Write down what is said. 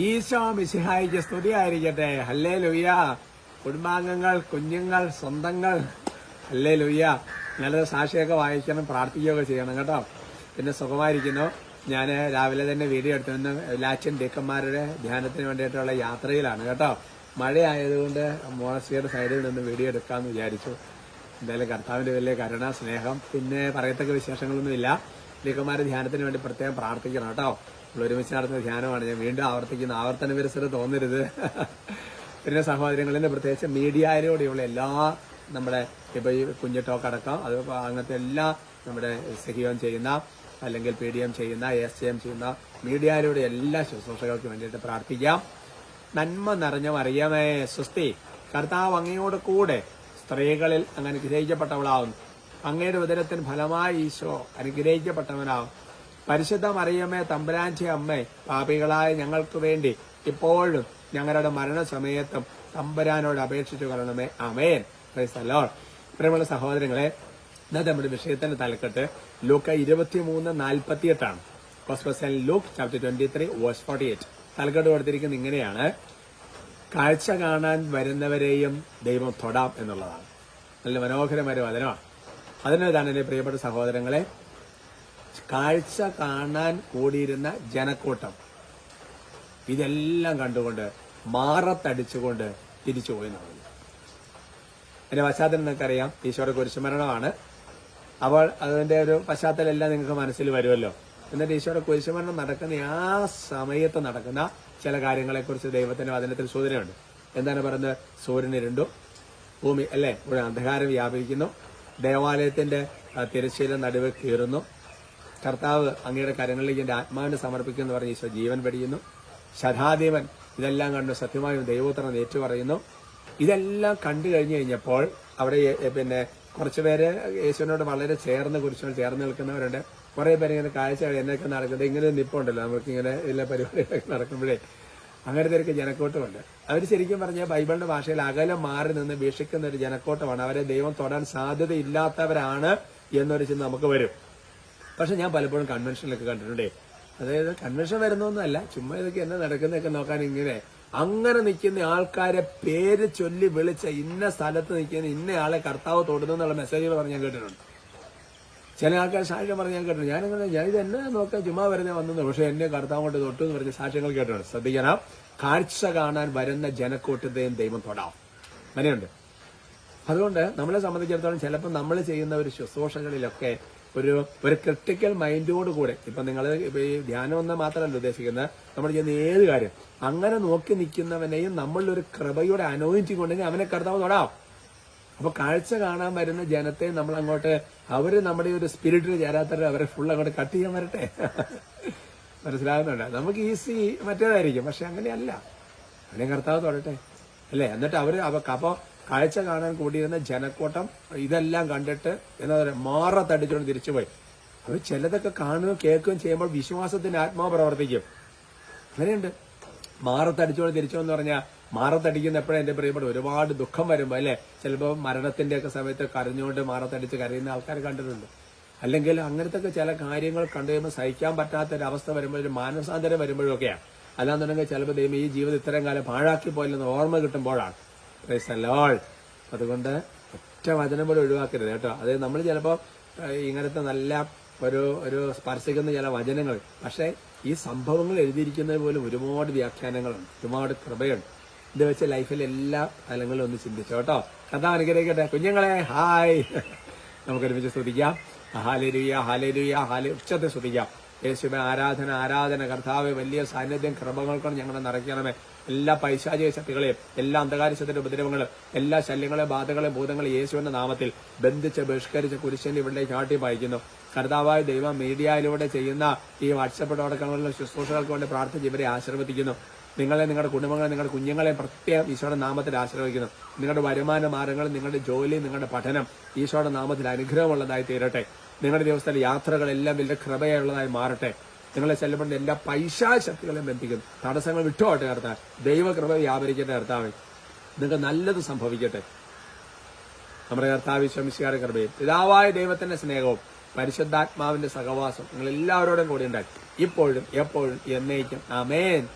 ഈശോ സ്തുതിയായിരിക്കട്ടെ. ഹല്ലേ ലുയ്യ കുടുംബാംഗങ്ങൾ കുഞ്ഞുങ്ങൾ സ്വന്തങ്ങൾ. ഹല്ലേ ലുയ്യ നല്ലത് സാക്ഷിയൊക്കെ വായിക്കണം പ്രാർത്ഥിക്കുകയൊക്കെ ചെയ്യണം കേട്ടോ. പിന്നെ സുഖമായിരിക്കുന്നു. ഞാൻ രാവിലെ തന്നെ വീഡിയോ എടുത്തു നിന്ന് ലാച്ചൻ ഡേക്കന്മാരുടെ ധ്യാനത്തിന് വേണ്ടിയിട്ടുള്ള യാത്രയിലാണ് കേട്ടോ. മഴയായതുകൊണ്ട് മോണസ്റ്റിയുടെ സൈഡിൽ നിന്ന് വീഡിയോ എടുക്കാമെന്ന് വിചാരിച്ചു. എന്തായാലും കർത്താവിന്റെ വലിയ കരുണ സ്നേഹം പിന്നെ പറയത്തക്ക വിശേഷങ്ങളൊന്നുമില്ല. ഡേക്കന്മാരുടെ ധ്യാനത്തിന് വേണ്ടി പ്രത്യേകം പ്രാർത്ഥിക്കണം കേട്ടോ. ഒരുമിച്ച് നടത്തുന്ന ധ്യാനമാണ്. ഞാൻ വീണ്ടും ആവർത്തിക്കുന്ന. ആവർത്തന വിരസത തോന്നരുത്. പിന്നെ സഹോദരങ്ങളിൽ പ്രത്യേകിച്ച് മീഡിയയിലൂടെയുള്ള എല്ലാ നമ്മുടെ ഇപ്പൊ ഈ കുഞ്ഞിട്ടോക്ക് അടക്കം അത് അങ്ങനത്തെ എല്ലാ നമ്മുടെ സഹിയോം ചെയ്യുന്ന അല്ലെങ്കിൽ പി ഡി എം ചെയ്യുന്ന എസ് എം ചെയ്യുന്ന മീഡിയയിലൂടെ എല്ലാ ശുശ്രൂഷകൾക്ക് വേണ്ടിയിട്ട് പ്രാർത്ഥിക്കാം. നന്മ നിറഞ്ഞ അറിയാമേ സുസ്തി കർത്താവ് അങ്ങയോട് കൂടെ സ്ത്രീകളിൽ അങ്ങ് അനുഗ്രഹിക്കപ്പെട്ടവളാവുന്നു. അങ്ങയുടെ ഉദരത്തിന് ഫലമായി ഈശോ അനുഗ്രഹിക്കപ്പെട്ടവനാവും പരിശുദ്ധ മറിയമ്മേ തമ്പുരാഞ്ചി അമ്മേ പാപികളായ ഞങ്ങൾക്ക് വേണ്ടി ഇപ്പോഴും ഞങ്ങളുടെ മരണസമയത്തും തമ്പുരാനോട് അപേക്ഷിച്ചു കൊള്ളണമേ. അമേൻ ഹലോ പ്രിയമുള്ള സഹോദരങ്ങളെ ഇന്നത്തെ നമ്മുടെ വിഷയത്തിന്റെ തലക്കെട്ട് ലൂക്ക ഇരുപത്തിമൂന്ന് നാൽപ്പത്തിയെട്ടാണ്. Cosmas Luke chapter twenty three verse forty eight തലക്കെട്ട് കൊടുത്തിരിക്കുന്നത് ഇങ്ങനെയാണ്. കാഴ്ച കാണാൻ വരുന്നവരെയും ദൈവം തൊടാം എന്നുള്ളതാണ്. നല്ല മനോഹരമായ വചനമാണ്. അതിനെ എന്റെ പ്രിയപ്പെട്ട സഹോദരങ്ങളെ? കാഴ്ച കാണാൻ കൂടിയിരുന്ന ജനക്കൂട്ടം. ഇതെല്ലാം കണ്ടുകൊണ്ട് മാറത്തടിച്ചുകൊണ്ട് തിരിച്ചുപോയി നടന്നു എന്റെ പശ്ചാത്തലം നിങ്ങൾക്കറിയാം. ഈശോയുടെ കുരിശുമരണമാണ്. അപ്പോൾ അതിന്റെ ഒരു പശ്ചാത്തലം എല്ലാം നിങ്ങൾക്ക് മനസ്സിൽ വരുമല്ലോ. എന്നിട്ട് ഈശോയുടെ കുരിശുമരണം നടക്കുന്ന ആ സമയത്ത് നടക്കുന്ന ചില കാര്യങ്ങളെക്കുറിച്ച് ദൈവത്തിന്റെ വചനത്തിൽ സൂചനയുണ്ട്. എന്താണ് പറയുന്നത്? സൂര്യൻ ഇരുണ്ടു. ഭൂമി അല്ലേ? അന്ധകാരം വ്യാപിക്കുന്നു. ദേവാലയത്തിന്റെ തിരശ്ശീല നടുവ് കീറുന്നു. കർത്താവ് അങ്ങയുടെ കരങ്ങളിലേക്ക് എന്റെ ആത്മാവിനെ സമർപ്പിക്കും എന്ന് പറഞ്ഞ് ഈശോ ജീവൻ വെടിയുന്നു. ശതാദേവൻ ഇതെല്ലാം കണ്ട് സത്യമായും ദൈവോത്തരം ഏറ്റു പറയുന്നു ഇതെല്ലാം കണ്ടു കഴിഞ്ഞു കഴിഞ്ഞപ്പോൾ അവിടെ പിന്നെ കുറച്ചുപേര് യേശുവിനോട് വളരെ ചേർന്ന് കുറിച്ചു ചേർന്ന് നിൽക്കുന്നവരുണ്ട്. കുറെ പേര് ഇങ്ങനെ കാഴ്ച എന്നൊക്കെ നടക്കുന്നത് ഇങ്ങനെ നിപ്പുണ്ടല്ലോ. നമുക്ക് ഇങ്ങനെ എല്ലാ പരിപാടികളൊക്കെ നടക്കുമ്പോഴേ അങ്ങനത്തെ ഒരു ജനക്കൂട്ടമുണ്ട്. അവർ ശരിക്കും പറഞ്ഞാൽ ബൈബിളിന്റെ ഭാഷയിൽ അകലം മാറി നിന്ന് വീക്ഷിക്കുന്ന ഒരു ജനക്കൂട്ടമാണ്. അവരെ ദൈവം തൊടാൻ സാധ്യതയില്ലാത്തവരാണ് എന്നൊരു ചിന്ത നമുക്ക് വരും. പക്ഷെ ഞാൻ പലപ്പോഴും കൺവെൻഷനിലൊക്കെ കണ്ടിട്ടുണ്ടേ. അതായത് കൺവെൻഷൻ വരുന്നൊന്നുമല്ല ചുമ്മാ ഇതൊക്കെ എന്നെ നടക്കുന്നതൊക്കെ നോക്കാൻ ഇങ്ങനെ. അങ്ങനെ നിൽക്കുന്ന ആൾക്കാരെ പേര് ചൊല്ലി വിളിച്ച ഇന്ന സ്ഥലത്ത് നിൽക്കുന്ന ഇന്ന ആളെ കർത്താവ് തൊടുന്നു എന്നുള്ള മെസ്സേജുകൾ പറഞ്ഞ് ഞാൻ കേട്ടിട്ടുണ്ട്. ചില ആൾക്കാർ സാക്ഷ്യം പറഞ്ഞ് ഞാൻ കേട്ടിട്ടുണ്ട്. ഞാനിങ്ങനെ ഞാൻ ഇത് എന്നെ നോക്കാൻ ചുമ്മാ വരുന്നേ വന്നു പക്ഷെ എന്നെ കർത്താവ് കൊണ്ട് തൊട്ടു എന്ന് പറഞ്ഞ സാക്ഷ്യങ്ങൾ കേട്ടിട്ടുണ്ട്. ശ്രദ്ധിക്കണം. കാഴ്ച കാണാൻ വരുന്ന ജനക്കൂട്ടത്തെയും ദൈവം തൊടാം. അങ്ങനെയുണ്ട്. അതുകൊണ്ട് നമ്മളെ സംബന്ധിച്ചിടത്തോളം ചിലപ്പോൾ നമ്മൾ ചെയ്യുന്ന ഒരു ശുശ്രൂഷകളിലൊക്കെ ഒരു ഒരു ക്രിട്ടിക്കൽ മൈൻഡോട് കൂടെ ഇപ്പൊ നിങ്ങൾ ഈ ധ്യാനം എന്ന് മാത്രമല്ല ഉദ്ദേശിക്കുന്നത് നമ്മൾ ചെയ്യുന്ന ഏത് കാര്യം അങ്ങനെ നോക്കി നിൽക്കുന്നവനെയും നമ്മളിലൊരു കൃപയുടെ അനോയിറ്റി കൊണ്ടെങ്കിൽ അവനെ കർത്താവ് തൊടാം. അപ്പൊ കാഴ്ച കാണാൻ വരുന്ന ജനത്തെ നമ്മൾ അങ്ങോട്ട് അവർ നമ്മുടെ ഒരു സ്പിരിറ്റിൽ ചേരാത്തവരെ അവരെ ഫുൾ അങ്ങോട്ട് കട്ട് ചെയ്യാൻ വരട്ടെ. മനസ്സിലാകുന്നുണ്ട് നമുക്ക് ഈസി മറ്റേതായിരിക്കും പക്ഷെ അങ്ങനെയല്ല. അവനെ കർത്താവ് തൊടട്ടെ. അല്ലേ? എന്നിട്ട് അവർ അപ്പോൾ അപ്പൊ കാഴ്ച കാണാൻ കൂടിയിരുന്ന ജനക്കൂട്ടം ഇതെല്ലാം കണ്ടിട്ട് എന്താ പറയുക മാറ തടിച്ചുകൊണ്ട് തിരിച്ചുപോയി. അവർ ചിലതൊക്കെ കാണുകയും കേൾക്കുകയും ചെയ്യുമ്പോൾ വിശ്വാസത്തിന്റെ ആത്മാവ് പ്രവർത്തിക്കും. അങ്ങനെയുണ്ട്. മാറത്തടിച്ചുകൊണ്ട് തിരിച്ചു എന്ന് പറഞ്ഞാൽ മാറത്തടിക്കുന്ന എപ്പോഴും എന്റെ പ്രിയപ്പെട്ട ഒരുപാട് ദുഃഖം വരുമ്പോ അല്ലെ? ചിലപ്പോൾ മരണത്തിന്റെ ഒക്കെ സമയത്ത് കരഞ്ഞുകൊണ്ട് മാറത്തടിച്ച് കരയുന്ന ആൾക്കാർ കണ്ടിട്ടുണ്ട്. അല്ലെങ്കിൽ അങ്ങനത്തെ ഒക്കെ ചില കാര്യങ്ങൾ കണ്ടു കഴിയുമ്പോൾ സഹിക്കാൻ പറ്റാത്ത ഒരു അവസ്ഥ വരുമ്പോൾ വരുമ്പോഴും മാനസാന്തരം വരുമ്പോഴൊക്കെയാണ് അല്ലാന്നുണ്ടെങ്കിൽ ചിലപ്പോൾ ദൈവം ഈ ജീവിതം ഇത്രയും കാലം പാഴാക്കി പോയില്ലെന്ന് ഓർമ്മ കിട്ടുമ്പോഴാണ്. Praise അതുകൊണ്ട് ഒറ്റ വചനം പോലും ഒഴിവാക്കരുത് കേട്ടോ. അത് നമ്മൾ ചിലപ്പോൾ ഇങ്ങനത്തെ നല്ല ഒരു ഒരു സ്പർശിക്കുന്ന ചില വചനങ്ങൾ. പക്ഷേ ഈ സംഭവങ്ങൾ എഴുതിയിരിക്കുന്നത് പോലും ഒരുപാട് വ്യാഖ്യാനങ്ങളുണ്ട് ഒരുപാട് കൃപയുണ്ട്. ഇത് വെച്ച് ലൈഫിൽ എല്ലാ ഫലങ്ങളും ഒന്ന് ചിന്തിച്ചു കേട്ടോ. കഥ അനുഗ്രഹിക്കട്ടെ. കുഞ്ഞുങ്ങളെ ഹായ്. നമുക്ക് ഒരുമിച്ച് സ്തുതിക്കാം ഹാലേരുയ ഹാലേരുയ ഹാലേ ഉച്ചത്തെ സ്തുതിക്കാം യേശുവെ ആരാധന ആരാധന കർത്താവ് വലിയ സാന്നിധ്യം കൃപകൾ കൊണ്ട് ഞങ്ങളെ നിറയ്ക്കണമേ. എല്ലാ പൈശാചിക ശക്തികളെയും എല്ലാ അന്ധകാരശത്തിന്റെ ഉപദ്രവങ്ങളും എല്ലാ ശല്യങ്ങളെ ബാധകളെയും ഭൂതങ്ങളെ യേശുവിന്റെ നാമത്തിൽ ബന്ധിച്ച് ബഹിഷ്കരിച്ച് കുരിശന്റെ ഇവിടെ ചാട്ടി വായിക്കുന്നു കർത്താവായ ദൈവം മീഡിയയിലൂടെ ചെയ്യുന്ന ഈ വാട്സപ്പ് വാട്സപ്പിടോടക്കമുള്ള ശുശ്രൂഷകൾക്ക് വേണ്ടി പ്രാർത്ഥിച്ച് ഇവരെ ആശീർവദിക്കുന്നു. നിങ്ങളെ നിങ്ങളുടെ കുടുംബങ്ങളെ നിങ്ങളുടെ കുഞ്ഞുങ്ങളെ പ്രത്യേകം ഈശോയുടെ നാമത്തിൽ ആശ്രയിക്കുന്നു നിങ്ങളുടെ വരുമാന മാർഗങ്ങൾ നിങ്ങളുടെ ജോലി നിങ്ങളുടെ പഠനം ഈശോയുടെ നാമത്തിൽ അനുഗ്രഹമുള്ളതായി തീരട്ടെ. നിങ്ങളുടെ ദിവസത്തിലെ യാത്രകളെല്ലാം വലിയ കൃപയുള്ളതായി മാറട്ടെ. നിങ്ങളെ ചെല്ലപ്പെടുന്ന എല്ലാ പൈശാശക്തികളെയും ബന്ധിക്കുന്നു തടസ്സങ്ങൾ വിട്ടുപോട്ടെ കർത്താവ്. ദൈവകൃപ വ്യാപരിക്കട്ടെ കർത്താവ്. നിങ്ങൾക്ക് നല്ലത് സംഭവിക്കട്ടെ. നമ്മുടെ കർത്താവ് ശമിശികാര കൃപയും പിതാവായ ദൈവത്തിന്റെ സ്നേഹവും പരിശുദ്ധാത്മാവിന്റെ സഹവാസം നിങ്ങൾ എല്ലാവരോടും കൂടി ഉണ്ടായി. ഇപ്പോഴും എപ്പോഴും എന്നേക്കും. ആമേൻ.